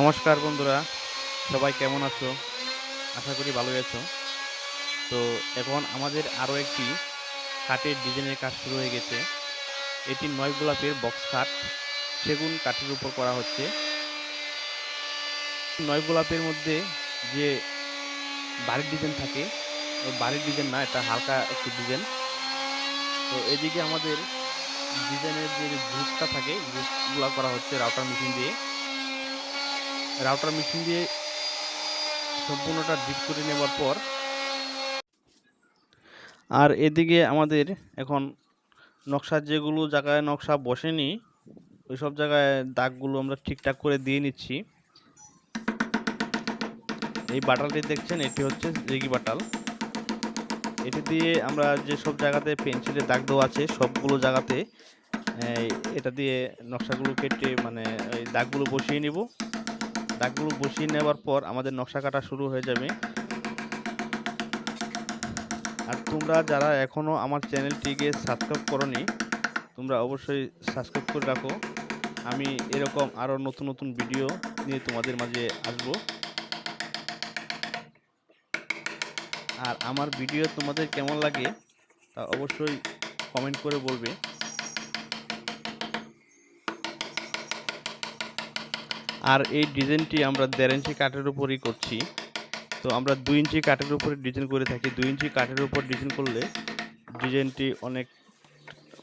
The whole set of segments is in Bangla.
নমস্কার বন্ধুরা, সবাই কেমন আছো? আশা করি ভালোই আছো। তো এখন আমাদের আরও একটি কাঠের ডিজাইনের কাজ শুরু হয়ে গেছে। এটি নয় গোলাপের বক্স কাঠ। সেগুন কাঠের উপর করা হচ্ছে। নয় গোলাপের মধ্যে যে বাড়ির ডিজাইন থাকে বাড়ির ডিজাইন না, এটা হালকা একটি ডিজাইন। তো এদিকে আমাদের ডিজাইনের যে গ্রুপটা থাকে গ্রুপগুলো করা হচ্ছে রাউটার মেশিন দিয়ে। রাউটার মেশিন দিয়ে সম্পূর্ণটা ডিপ করে নেওয়ার পর আর এদিকে আমাদের এখন নকশার যেগুলো জায়গায় নকশা বসেনি ওই সব জায়গায় দাগগুলো আমরা ঠিকঠাক করে দিয়ে নিচ্ছি। এই বাটালটি দেখছেন, এটি হচ্ছে রেগি বাটাল। এটি দিয়ে আমরা যে সব জায়গাতে পেন্সিলের দাগ দেওয়া আছে, সবগুলো জায়গাতে এটা দিয়ে নকশাগুলো কেটে মানে এই দাগগুলো বসিয়ে নিব। দাগগুলো বসিয়ে নেওয়ার পর আমাদের নকশা কাটা শুরু হয়ে যাবে। আর তোমরা যারা এখনও আমার চ্যানেলটিকে সাবস্ক্রাইব করনি, তোমরা অবশ্যই সাবস্ক্রাইব করে রাখো। আমি এরকম আরও নতুন নতুন ভিডিও নিয়ে তোমাদের মাঝে আসব। আর আমার ভিডিও তোমাদের কেমন লাগে তা অবশ্যই কমেন্ট করে বলবে। আর এই ডিজাইনটি আমরা দেড় ইঞ্চি কাঠের উপরই করছি। তো আমরা দুই ইঞ্চি কাঠের উপরে ডিজাইন করে থাকি। দুই ইঞ্চি কাঠের উপর ডিজাইন করলে ডিজাইনটি অনেক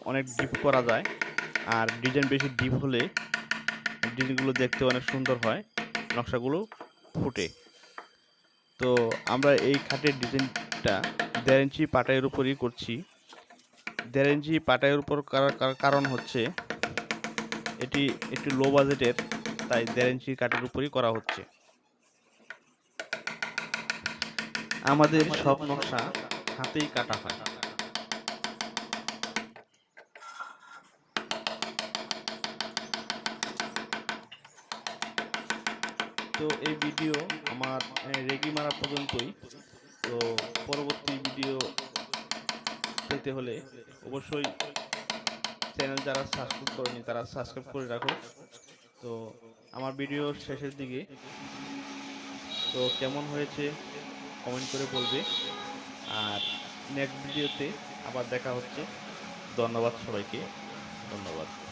অনেক ডিপ করা যায়। আর ডিজাইন বেশি ডিপ হলে ডিজাইনগুলো দেখতে অনেক সুন্দর হয়, নকশাগুলো ফুটে। তো আমরা এই খাটের ডিজাইনটা দেড় ইঞ্চি পাটাইয়ের উপরই করছি। দেড় ইঞ্চি পাটাইয়ের উপর কার- কারণ হচ্ছে এটি একটি লো বাজেটের তাই দেড় ইঞ্চি কাঠের উপরই করা হচ্ছে। আমাদের সব নকশা হাতেই কাটা হয়। তো এই ভিডিও আমার রেগি মারা পর্যন্তই। তো পরবর্তী ভিডিও পেতে হলে অবশ্যই চ্যানেল যারা সাবস্ক্রাইব করেনি, তারা সাবস্ক্রাইব করে রাখো। তো আমার ভিডিও শেষের দিকে। তো কেমন হয়েছে কমেন্ট করে বলবে। আর নেক্সট ভিডিওতে আবার দেখা হচ্ছে। ধন্যবাদ সবাইকে। ধন্যবাদ।